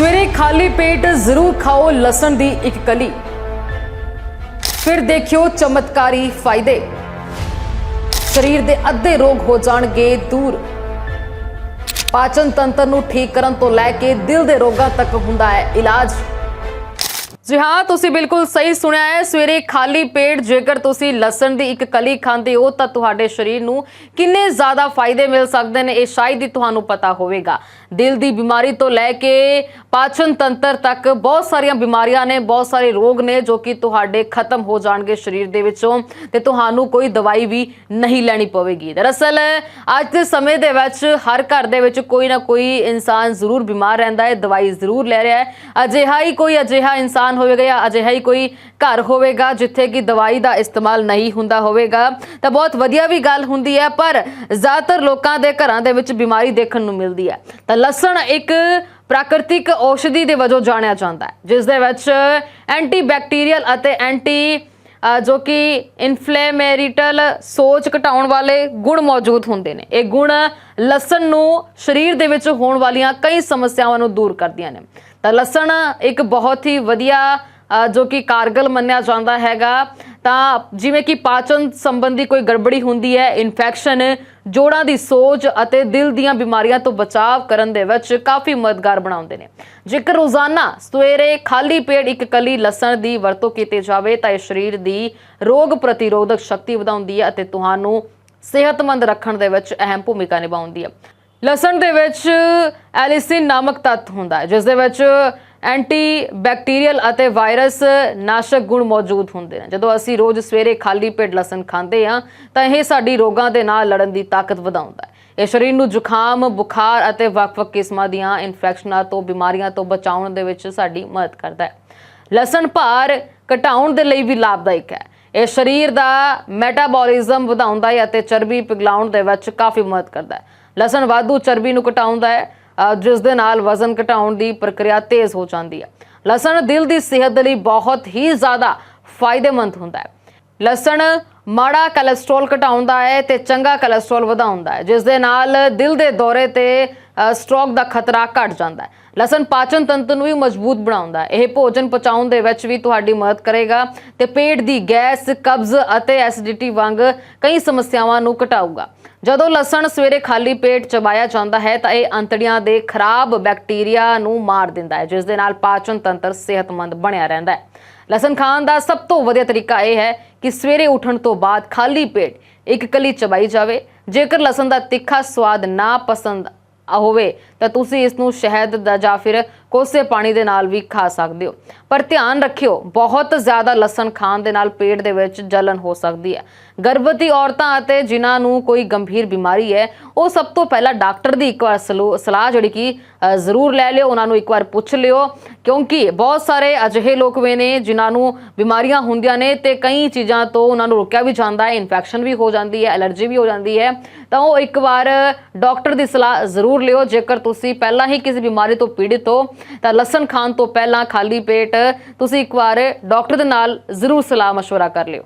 ਸਵੇਰੇ ਖਾਲੀ ਪੇਟ ਜ਼ਰੂਰ ਖਾਓ ਲਸਣ ਦੀ ਇੱਕ ਕਲੀ। ਫਿਰ ਦੇਖਿਓ ਚਮਤਕਾਰੀ ਫਾਇਦੇ। ਸਰੀਰ ਦੇ ਅੱਧੇ ਰੋਗ ਹੋ ਜਾਣਗੇ ਦੂਰ। ਪਾਚਨ ਤੰਤਰ ਨੂੰ ਠੀਕ ਕਰਨ ਤੋਂ ਲੈ ਕੇ ਦਿਲ ਦੇ ਰੋਗਾਂ ਤੱਕ ਹੁੰਦਾ ਹੈ ਇਲਾਜ। ਜੀ ਹਾਂ, ਤੁਸੀਂ ਬਿਲਕੁਲ ਸਹੀ ਸੁਣਿਆ ਹੈ। ਸਵੇਰੇ ਖਾਲੀ ਪੇਟ ਜੇਕਰ ਤੁਸੀਂ ਲਸਣ ਦੀ ਇੱਕ ਕਲੀ ਖਾਂਦੇ ਹੋ, ਤਾਂ ਤੁਹਾਡੇ ਸਰੀਰ ਨੂੰ ਕਿੰਨੇ ਜ਼ਿਆਦਾ ਫਾਇਦੇ ਮਿਲ ਸਕਦੇ ਨੇ, ਇਹ ਸ਼ਾਇਦ ਹੀ ਤੁਹਾਨੂੰ ਪਤਾ ਹੋਵੇਗਾ। ਦਿਲ ਦੀ ਬਿਮਾਰੀ ਤੋਂ ਲੈ ਕੇ ਪਾਚਨ ਤੰਤਰ ਤੱਕ ਬਹੁਤ ਸਾਰੀਆਂ ਬਿਮਾਰੀਆਂ ਨੇ, ਬਹੁਤ ਸਾਰੇ ਰੋਗ ਨੇ, ਜੋ ਕਿ ਤੁਹਾਡੇ ਖਤਮ ਹੋ ਜਾਣਗੇ ਸਰੀਰ ਦੇ ਵਿੱਚੋਂ, ਤੇ ਤੁਹਾਨੂੰ ਕੋਈ ਦਵਾਈ ਵੀ ਨਹੀਂ ਲੈਣੀ ਪਵੇਗੀ। ਦਰਅਸਲ, ਅੱਜ ਦੇ ਸਮੇਂ ਦੇ ਵਿੱਚ ਹਰ ਘਰ ਦੇ ਵਿੱਚ ਕੋਈ ਨਾ ਕੋਈ ਇਨਸਾਨ ਜ਼ਰੂਰ ਬਿਮਾਰ ਰਹਿੰਦਾ ਹੈ, ਦਵਾਈ ਜ਼ਰੂਰ ਲੈ ਰਿਹਾ ਹੈ। ਅਜਿਹਾ ਹੀ ਕੋਈ ਅਜਿਹਾ ਇਨਸਾਨ ਹੋਵੇਗਾ ਜਾਂ ਅਜਿਹਾ ਹੀ ਕੋਈ ਘਰ ਹੋਵੇਗਾ ਜਿੱਥੇ ਕਿ ਦਵਾਈ ਦਾ ਇਸਤੇਮਾਲ ਨਹੀਂ ਹੁੰਦਾ ਹੋਵੇਗਾ, ਤਾਂ ਬਹੁਤ ਵਧੀਆ ਵੀ ਗੱਲ ਹੁੰਦੀ ਹੈ, ਪਰ ਜ਼ਿਆਦਾਤਰ ਲੋਕਾਂ ਦੇ ਘਰਾਂ ਦੇ ਵਿੱਚ ਬਿਮਾਰੀ ਦੇਖਣ ਨੂੰ ਮਿਲਦੀ ਹੈ। ਤਾਂ ਲਸਣ ਇੱਕ ਪ੍ਰਾਕ੍ਰਿਤਿਕ ਔਸ਼ਧੀ ਦੇ ਵਜੋਂ ਜਾਣਿਆ ਜਾਂਦਾ ਹੈ, ਜਿਸ ਦੇ ਵਿੱਚ ਐਂਟੀ ਬੈਕਟੀਰੀਅਲ ਅਤੇ ਐਂਟੀ ਜੋ ਕਿ ਇਨਫਲੇਮੇਰੀਟਲ ਸੋਚ ਘਟਾਉਣ ਵਾਲੇ ਗੁਣ ਮੌਜੂਦ ਹੁੰਦੇ ਨੇ। ਇਹ ਗੁਣ ਲਸਣ ਨੂੰ ਸਰੀਰ ਦੇ ਵਿੱਚ ਹੋਣ ਵਾਲੀਆਂ ਕਈ ਸਮੱਸਿਆਵਾਂ ਨੂੰ ਦੂਰ ਕਰਦੀਆਂ ਨੇ। ਤਾਂ ਲਸਣ ਇੱਕ ਬਹੁਤ ਹੀ ਵਧੀਆ ਜੋ ਕਿ ਕਾਰਗਲ ਮੰਨਿਆ ਜਾਂਦਾ ਹੈਗਾ, ਤਾਂ ਜਿਵੇਂ ਕਿ ਪਾਚਨ ਸੰਬੰਧੀ ਕੋਈ ਗੜਬੜੀ ਹੁੰਦੀ ਹੈ ਇਨਫੈਕਸ਼ਨ ਜੋੜਾਂ ਦੀ ਸੋਜ ਅਤੇ ਦਿਲ ਦੀਆਂ ਬਿਮਾਰੀਆਂ ਤੋਂ ਬਚਾਅ ਕਰਨ ਦੇ ਵਿੱਚ ਕਾਫੀ ਮਦਦਗਾਰ ਬਣਾਉਂਦੇ ਨੇ। ਜੇਕਰ ਰੋਜ਼ਾਨਾ ਸਵੇਰੇ ਖਾਲੀ ਪੇਟ ਇੱਕ ਕਲੀ ਲਸਣ ਦੀ ਵਰਤੋਂ ਕੀਤੀ ਜਾਵੇ, ਤਾਂ ਇਹ ਸਰੀਰ ਦੀ ਰੋਗ ਪ੍ਰਤੀਰੋਧਕ ਸ਼ਕਤੀ ਵਧਾਉਂਦੀ ਹੈ ਅਤੇ ਤੁਹਾਨੂੰ ਸਿਹਤਮੰਦ ਰੱਖਣ ਦੇ ਵਿੱਚ ਅਹਿਮ ਭੂਮਿਕਾ ਨਿਭਾਉਂਦੀ ਹੈ। ਲਸਣ ਦੇ ਵਿੱਚ ਐਲਿਸਿਨ ਨਾਮਕ ਤੱਤ ਹੁੰਦਾ ਹੈ, ਜਿਸ ਦੇ ਵਿੱਚ ਐਂਟੀ ਬੈਕਟੀਰੀਅਲ ਅਤੇ ਵਾਇਰਸ ਨਾਸ਼ਕ ਗੁਣ ਮੌਜੂਦ ਹੁੰਦੇ ਨੇ ਜਦੋਂ ਅਸੀਂ ਰੋਜ਼ ਸਵੇਰੇ ਖਾਲੀ ਪੇਟ ਲਸਣ ਖਾਂਦੇ ਹਾਂ, ਤਾਂ ਇਹ ਸਾਡੀ ਰੋਗਾਂ ਦੇ ਨਾਲ ਲੜਨ ਦੀ ਤਾਕਤ ਵਧਾਉਂਦਾ ਹੈ। ਇਹ ਸਰੀਰ ਨੂੰ ਜ਼ੁਕਾਮ, ਬੁਖਾਰ ਅਤੇ ਵੱਖ-ਵੱਖ ਕਿਸਮਾਂ ਦੀਆਂ ਇਨਫੈਕਸ਼ਨਾਂ ਤੋਂ, ਬਿਮਾਰੀਆਂ ਤੋਂ ਬਚਾਉਣ ਦੇ ਵਿੱਚ ਸਾਡੀ ਮਦਦ ਕਰਦਾ ਹੈ। ਲਸਣ ਭਾਰ ਘਟਾਉਣ ਦੇ ਲਈ ਵੀ ਲਾਭਦਾਇਕ ਹੈ। ਇਹ ਸਰੀਰ ਦਾ ਮੈਟਾਬੋਲਿਜ਼ਮ ਵਧਾਉਂਦਾ ਹੈ ਅਤੇ ਚਰਬੀ ਪਿਘਲਾਉਣ ਦੇ ਵਿੱਚ ਕਾਫੀ ਮਦਦ ਕਰਦਾ ਹੈ। ਲਸਣ ਵਾਧੂ ਚਰਬੀ ਨੂੰ ਘਟਾਉਂਦਾ ਹੈ ਜਿਸ ਦੇ ਨਾਲ ਵਜ਼ਨ ਘਟਾਉਣ ਦੀ ਪ੍ਰਕਿਰਿਆ ਤੇਜ਼ ਹੋ ਜਾਂਦੀ ਹੈ। ਲਸਣ ਦਿਲ ਦੀ ਸਿਹਤ ਲਈ ਬਹੁਤ ਹੀ ਜ਼ਿਆਦਾ ਫਾਇਦੇਮੰਦ ਹੁੰਦਾ ਹੈ। ਲਸਣ ਮਾੜਾ ਕੋਲੇਸਟ੍ਰੋਲ ਘਟਾਉਂਦਾ ਹੈ ਤੇ ਚੰਗਾ ਕੋਲੇਸਟ੍ਰੋਲ ਵਧਾਉਂਦਾ ਹੈ, ਜਿਸ ਦੇ ਨਾਲ ਦਿਲ ਦੇ ਦੌਰੇ ਤੇ ਸਟ੍ਰੋਕ ਦਾ ਖਤਰਾ ਘਟ ਜਾਂਦਾ ਹੈ। ਲਸਣ ਪਾਚਨ ਤੰਤਰ ਨੂੰ ਵੀ ਮਜ਼ਬੂਤ ਬਣਾਉਂਦਾ ਹੈ। ਇਹ ਭੋਜਨ ਪਚਾਉਣ ਦੇ ਵਿੱਚ ਵੀ ਤੁਹਾਡੀ ਮਦਦ ਕਰੇਗਾ ਤੇ ਪੇਟ ਦੀ ਗੈਸ, ਕਬਜ਼ ਅਤੇ ਐਸਿਡਿਟੀ ਵਾਂਗ ਕਈ ਸਮੱਸਿਆਵਾਂ ਨੂੰ ਘਟਾਊਗਾ। ਜਦੋਂ ਲਸਣ ਸਵੇਰੇ ਖਾਲੀ ਪੇਟ ਚਬਾਇਆ ਜਾਂਦਾ ਹੈ ਤਾਂ ਇਹ ਅੰਤੜੀਆਂ ਦੇ ਖਰਾਬ ਬੈਕਟੀਰੀਆ ਨੂੰ ਮਾਰ ਦਿੰਦਾ ਹੈ, ਜਿਸ ਦੇ ਨਾਲ ਪਾਚਨ ਤੰਤਰ ਸਿਹਤਮੰਦ ਬਣਿਆ ਰਹਿੰਦਾ ਹੈ। ਲਸਣ ਖਾਣ ਦਾ ਸਭ ਤੋਂ ਵਧੀਆ ਤਰੀਕਾ ਇਹ ਹੈ ਕਿ ਸਵੇਰੇ ਉੱਠਣ ਤੋਂ ਬਾਅਦ ਖਾਲੀ ਪੇਟ ਇੱਕ ਕਲੀ ਚਬਾਈ ਜਾਵੇ। ਜੇਕਰ ਲਸਣ ਦਾ ਤਿੱਖਾ ਸਵਾਦ ਨਾ ਪਸੰਦ ਹੋਵੇ ਤਾਂ ਤੁਸੀਂ ਇਸ ਨੂੰ ਸ਼ਹਿਦ ਦਾ ਜਾਂ ਫਿਰ ਕੋਸੇ ਪਾਣੀ ਦੇ ਨਾਲ ਵੀ ਖਾ ਸਕਦੇ ਹੋ। ਪਰ ਧਿਆਨ ਰੱਖਿਓ ਬਹੁਤ ਜ਼ਿਆਦਾ ਲਸਣ ਖਾਣ ਦੇ ਨਾਲ ਪੇਟ ਦੇ ਵਿੱਚ ਜਲਨ ਹੋ ਸਕਦੀ ਹੈ। ਗਰਭਵਤੀ ਔਰਤਾਂ ਅਤੇ ਜਿਨ੍ਹਾਂ ਨੂੰ ਕੋਈ ਗੰਭੀਰ ਬਿਮਾਰੀ ਹੈ ਉਹ ਸਭ ਤੋਂ ਪਹਿਲਾਂ ਡਾਕਟਰ ਦੀ ਇੱਕ ਵਾਰ ਸਲੋ- ਸਲਾਹ ਜਿਹੜੀ ਕਿ ਅ, ਜ਼ਰੂਰ ਲੈ ਲਿਓ ਉਹਨਾਂ ਨੂੰ ਇੱਕ ਵਾਰ ਪੁੱਛ ਲਿਓ। ਕਿਉਂਕਿ ਬਹੁਤ ਸਾਰੇ ਅਜਿਹੇ ਲੋਕ ਵੀ ਨੇ ਜਿਨ੍ਹਾਂ ਨੂੰ ਬਿਮਾਰੀਆਂ ਹੁੰਦੀਆਂ ਨੇ ਤੇ ਕਈ ਚੀਜ਼ਾਂ ਤੋਂ ਉਹਨਾਂ ਨੂੰ ਰੋਕਿਆ ਵੀ ਜਾਂਦਾ ਹੈ ਇਨਫੈਕਸ਼ਨ ਵੀ ਹੋ ਜਾਂਦੀ ਹੈ ਐਲਰਜੀ ਵੀ ਹੋ ਜਾਂਦੀ ਹੈ ਤਾਂ ਉਹ ਇੱਕ ਵਾਰ ਡਾਕਟਰ ਦੀ ਸਲਾਹ ਜ਼ਰੂਰ ਲਿਓ ਜੇਕਰ ਤੁਸੀਂ ਪਹਿਲਾਂ ਹੀ ਕਿਸੇ ਬਿਮਾਰੀ ਤੋਂ ਪੀੜਿਤ ਹੋ ਤਾਂ ਲਸਣ ਖਾਣ ਤੋਂ ਪਹਿਲਾਂ ਖਾਲੀ ਪੇਟ ਤੁਸੀਂ ਇੱਕ ਵਾਰ ਡਾਕਟਰ ਦੇ ਨਾਲ ਜ਼ਰੂਰ ਸਲਾਹ مشورہ ਕਰ ਲਿਓ